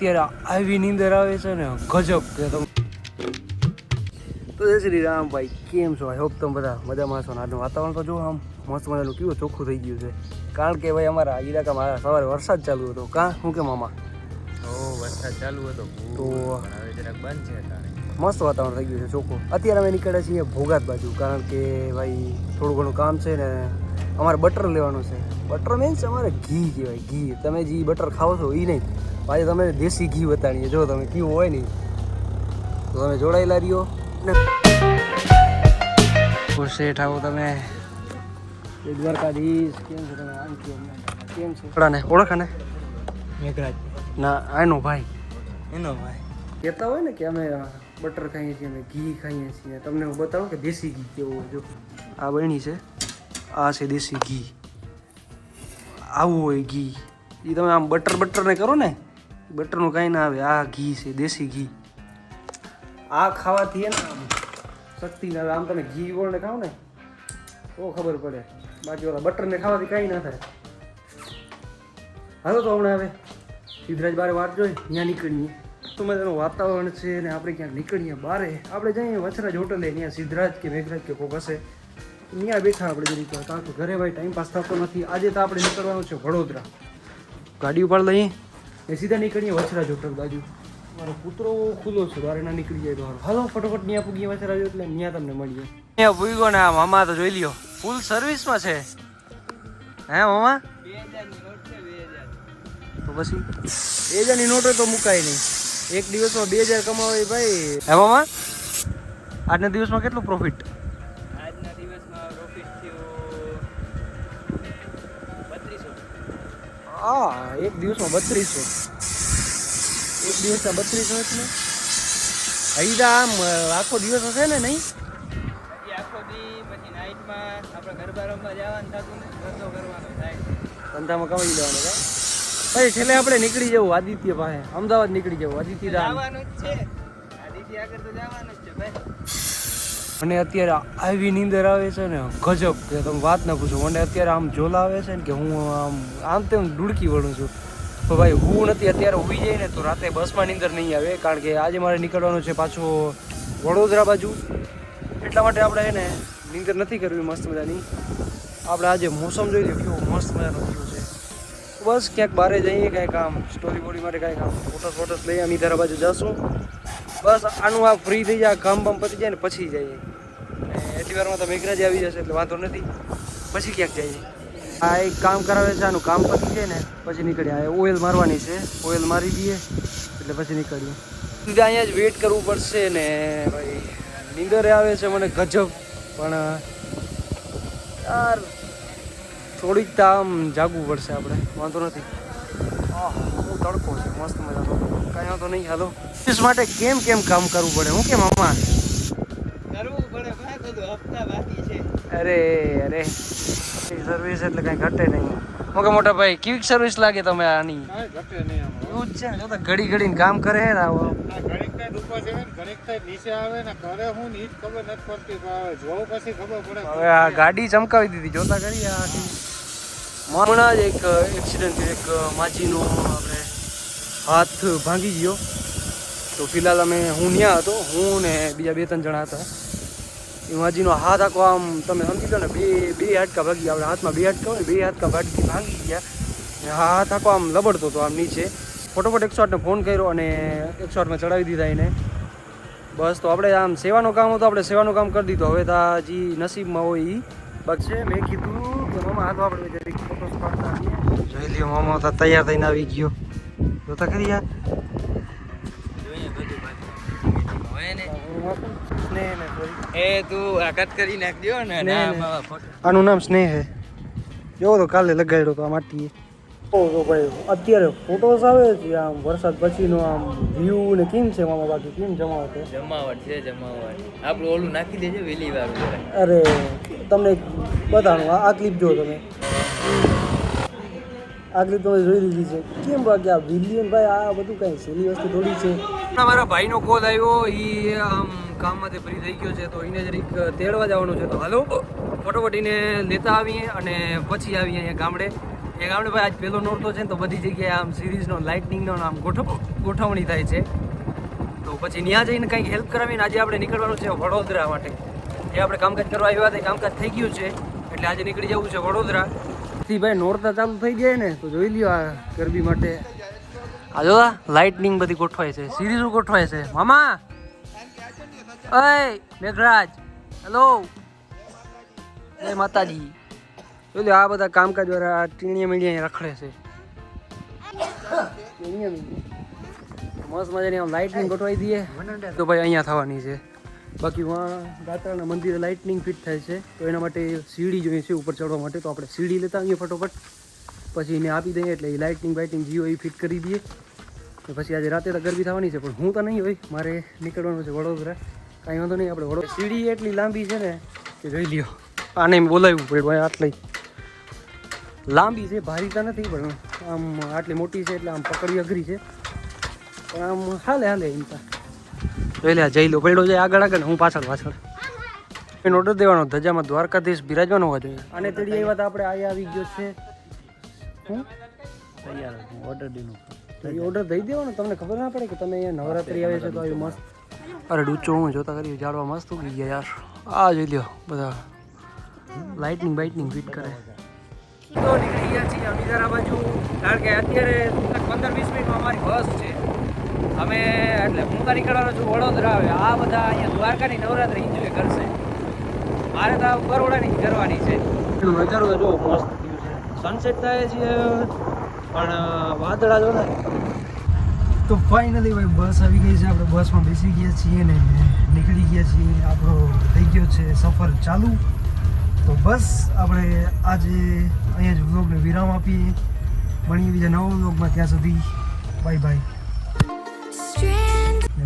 અત્યારે આવી નીંદર આવે છે ને ગજબ કે તમે. તો જય શ્રી રામ ભાઈ કેમ છો આઈ હોપ તમે બધા મજામાં છો ને? આજનું વાતાવરણ તો જો આમ મસ્ત મજાનું કેવું ચોખ્ખું થઈ ગયું છે. કારણ કે ભાઈ અમારા ઇલાકામાં સવારે વરસાદ ચાલુ હતો. કાં? શું કે મામા? વરસાદ ચાલુ હતો. તો હવે જરાક બંધ છે મસ્ત વાતાવરણ થઈ ગયું છે ચોખ્ખું. અત્યારે અમે નીકળ્યા છીએ ભોગાત બાજુ કારણ કે ભાઈ થોડું ઘણું કામ છે ને અમારે બટર લેવાનું છે. બટર મીન્સ અમારે ઘી કહેવાય ઘી. તમે જે બટર ખાઓ છો એ નહીં. આજે તમે દેશી ઘી બતાડીએ જો તમે કેવું હોય નહીં તો તમે જોડાયેલા રહ્યો. ને શેઠ આવો તમે. એ દ્વારકાધીશ. કેમ છો તમે? આમ કેમ? કેમ છો? ઓળખાને ઓળખાને? મેઘરાજ. ના આનો ભાઈ. એનો ભાઈ. કહેતા હોય ને કે અમે બટર ખાઈએ છીએ અમે ઘી ખાઈએ છીએ. તમને હું બતાવું કે દેશી ઘી કેવું હોય? જો. આ બની છે. આ છે દેશી ઘી. આવું હોય ઘી. એ તમે આમ બટર બટરને કરો ને, બટરનું કાંઈ ના આવે. આ ઘી છે, દેશી ઘી. આ ખાવાથી એને આમ શક્તિ ના આવે. આમ તમે ઘી ગોળને ખાઓ ને, તો ખબર પડે. બાકી ઓલા બટરને ખાવાથી કાંઈ ના થાય. હાલો તો હમણાં હવે સિદ્ધરાજ બારે વાત જોઈ ત્યાં નીકળીએ. તો મજાનું વાતાવરણ છે ને, આપણે ક્યાંક નીકળીએ બારે આપણે જઈએ વચરાજ હોટલે ત્યાં સિદ્ધરાજ કે મેઘરાજ કે કોક હશે. ત્યાં બેઠા આપણે જરીક. કારણ કે ઘરે ભાઈ ટાઈમ પાસ થતો નથી. આજે તો આપણે નીકળવાનું છે વડોદરા. ગાડી ઉપાડ લઈએ એ સીધા નીકળીએ વછરા જોટર બાજુ. મારો કૂતરો ખુલ્લો છે બારે ના નીકળી જાય તો હારું. હાલો ફટોફટ ત્યાં પૂગીએ વચરાજ એટલે ત્યાં તમને મળીએ. ત્યાં પૂગ્યો ને આ મામા તો જોઈ લ્યો. ફૂલ સર્વિસમાં છે. હે મામા? તો પછી? બે હજારની નોટો તો મુકાય નહીં. એક દિવસમાં બે હજાર કમાવે ભાઈ. હે મામા? આજના દિવસમાં કેટલું પ્રોફિટ હા એક દિવસમાં બત્રીસો એક દિવસના બત્રીસો એટલે. હૈદા આમ આખો દિવસ હશે ને નહીં? પછી આખો દી પછી નાઇટમાં આપણે ગરબા રમવા જવાનું થતું ને ધંધો કરવાનો થાય. ધંધામાં કમાઈ લેવાનું કા પછી છેલ્લે આપણે નીકળી જવું આદિત્ય પાસે. અમદાવાદ નીકળી જવું આદિત્ય જવાનું જ છે. આદિત્ય આગળ તો જવાનું જ છે ભાઈ. મને અત્યારે આવી નીંદર આવે છે ને, ગજબ કે તમે વાત ના પૂછો. મને અત્યારે આમ જોલા આવે છે ને કે હું આમ આમ તેમ ડુડકી વળું છું. તો ભાઈ, હું નથી, અત્યારે ઊભી જાય ને તો રાતે બસમાં નીંદર નહીં આવે, કારણ કે આજે મારે નીકળવાનું છે પાછો વડોદરા બાજુ. એટલા માટે આપણે એને નીંદર નથી કરવી મસ્ત મજાની. આપણે આજે મોસમ જોઈ લો કેવો મસ્ત મજાનો થયો છે. બસ ક્યાંક બહાર જઈએ કાંઈક આમ સ્ટોરી બોરી માટે કાંઈક આમ ફોટોસ ફોટોસ લઈ આમ ઈધારા બાજુ જશું. બસ આનું આ ફ્રી થઈ જાય કામ બામ પતી જાય ને પછી અને એટલી વારમાં તો મેઘરાજ આવી જશે, એટલે વાંધો નથી. પછી ક્યાંક જઈએ. આ એક કામ કરાવે છે, આનું કામ પતી જાય ને, પછી નીકળીએ. આ ઓઇલ મારવાની છે, ઓઇલ મારી દઈએ, એટલે પછી નીકળીએ. સીધા અહીંયા જ વેઇટ કરવું પડશે ને, ભાઈ. નીંદરે આવે છે, મને ગજબ. પણ, યાર, થોડીક તો આમ જાગવું પડશે આપણે. વાંધો નથી. તડકો છે મસ્ત મજાનો. કાંઈ વાંધો નહીં હાલો. ઓફિસ માટે કેમ કેમ કામ કરવું પડે હું કેમ આમાં કરવું પડે ભાઈ બધું હપ્તા બાકી છે. અરે અરે. સર્વિસ એટલે કાંઈ ઘટે નહીં. મોટા મોટા ભાઈ કેવી સર્વિસ લાગે તમે આની? ઘટે નહીં આમાં. એવું જ છે ને ઘડી ઘડીને કામ કરે હે ને આવો. હવે જોવું પછી ખબર પડે. હવે આ ગાડી ચમકાવી દીધી જોતા કરી આ હમણાં જ એક એક્સિડન્ટ એક માજીનો હાથ ભાંગી ગયો. તો ફિલહાલ અમે હું ત્યાં હતો. હું ને બીજા બે ત્રણ જણા હતા. એ માજીનો હાથ આખો આમ તમે સમજી લો ને, બે બે હાડકા ભાગી આપણે હાથમાં બે હાડકા હોય, બે હાડકા ભાગી ભાંગી ગયા. ને હાથ આખો આમ લબડતો હતો આમ નીચે. ફટોફટ એકસો આઠને ફોન કર્યો અને એકસો આઠમાં ચડાવી દીધા એને. બસ, તો આપણે આમ સેવાનું કામ હતું, આપણે સેવાનું કામ કરી દીધું. હવે તો જે નસીબમાં હોય એ બસ છે મેં કીધું કે મામા હાથ આપણે જરીક ફોટોસ પાડતા જોઈ લ્યો, મામા તૈયાર થઈને આવી ગયો. જોતા કરી યાર. એ તું આ કટ કરી નાખજો ને. આનું નામ સ્નેહ હે. જોવો તો કાલે લગાડ્યો તો આ માટીએ. તો ભાઈ અત્યારે ફોટોસ આવે છે આમ વરસાદ પછીનો આમ વ્યૂ ને કેમ છે મામા બાકી કેમ જમાવટ છે? જમાવટ છે જમાવટ. આપણું ઓલું નાખી દેજો વેલી વાળું. અરે તમને બતાડું આ આ ક્લિપ જો તમે. આ ક્લિપ તમે જોઈ લીધી છે. કેમ બાકી આ વિલિયન ભાઈ, આ બધું કઈ સહેલી વસ્તુ થોડી છે? મારા ભાઈનો કોલ આવ્યો એ આમ કામમાંથી ફ્રી થઈ ગયો છે, તો એને જરીક તેડવા જવાનું છે. તો હાલો, ફટોફટ એને લેતા આવીએ અને પછી આવીએ અહીંયા ગામડે. એ ગામડે ભાઈ આજ પહેલો નોરતો છે ને, તો બધી જગ્યાએ આમ સિરીઝનો લાઇટનિંગનો આમ ગોઠવ, ગોઠવણી થાય છે. તો પછી ત્યાં જઈને કંઈક હેલ્પ કરાવીને આજે આપણે નીકળવાનું છે વડોદરા માટે. જે આપણે કામકાજ કરવા આવ્યા હતા કામકાજ થઈ ગયું છે. એટલે આજે નીકળી જવું છે વડોદરા. થી ભાઈ નોરતા ચાલુ થઈ જાય ને, તો જોઈ લ્યો આ ગરબી માટે. આ જો લાઇટનિંગ બધી ગોઠવાય છે સિરીઝો ગોઠવાય છે. મામા! અય મેઘરાજ! હેલો જય માતાજી. જોઈ આ બધા કામકાજ વાળા ટીણીયા મીડિયા રખડે છે. મસ્ત મજાની આમ લાઇટનિંગ ગોઠવાઈ દઈએ. તો ભાઈ અહીંયા થવાની છે. બાકી વાં દાતાના મંદિરે લાઇટનિંગ ફિટ થાય છે, તો એના માટે સીડી જોઈએ છે ઉપર ચડવા માટે. તો આપણે સીડી લેતા આવીએ ફટોફટ. પછી એને આપી દઈએ એટલે એ લાઇટનિંગ બાઇટિંગ જીઓ એ ફિટ કરી દઈએ. તો પછી આજે રાતે તો ગરબી થવાની છે, પણ હું તો નહીં હોય. મારે નીકળવાનું છે વડોદરા. કાંઈ વાંધો નહીં, આપણે વડોદરા સીડી એટલી લાંબી છે ને કે જોઈ લ્યો. આને બોલાવ્યું પડે ભાઈ આટલી લાંબી છે, ભારી તો નથી, પણ આમ આટલી મોટી છે એટલે આમ પકડી અઘરી છે. પણ આમ હાલે હાલે એમ તો. જોઈ લે જઈ લો પડ્યો છે આગળ આગળ હું પાછળ પાછળ. એને ઓર્ડર દેવાનો ધજામાં દ્વારકાધીશ બિરાજવાનો હોવા જોઈએ. અને તેડી એ વાત આપણે આ આવી ગયો છે. હું? તૈયાર ઓર્ડર દીનું. એ ઓર્ડર દઈ દેવાનો તમને ખબર ના પડે કે તમે અહીંયા નવરાત્રી આવે છે તો આવી મસ્ત. અરે ડૂચો હું જોતા કરી જાડવા મસ્ત ઉગી ગયા યાર. આ જોઈ લ્યો બધા લાઇટનિંગ બાઇટનિંગ ફિટ કરે. તો નીકળી ગયા છીએ અમીરારા બાજુ. કારણ કે અત્યારે પંદર વીસ મિનિટમાં અમે એટલે હું તો નીકળવાનો છું વડોદરા આવે. આ બધા અહીંયા દ્વારકાની નવરાત્રી એન્જોય કરશે. મારે તો આ બરોડાની જ કરવાની છે. નજારો તો જો મસ્ત સનસેટ થાય છે પણ વાદળા જો ને. તો ફાઇનલી ભાઈ બસ આવી ગઈ છે આપણે બસમાં બેસી ગયા છીએ ને નીકળી ગયા છીએ. આપણો થઈ ગયો છે સફર ચાલુ. તો બસ આપણે આજે અહીંયા જ વ્લોગને વિરામ આપીએ. મળીએ બીજા નવા વ્લોગમાં ત્યાં સુધી. બાય બાય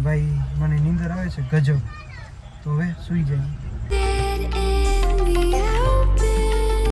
ભાઈ મને નીંદર આવે છે ગજબ. તો હવે સૂઈ in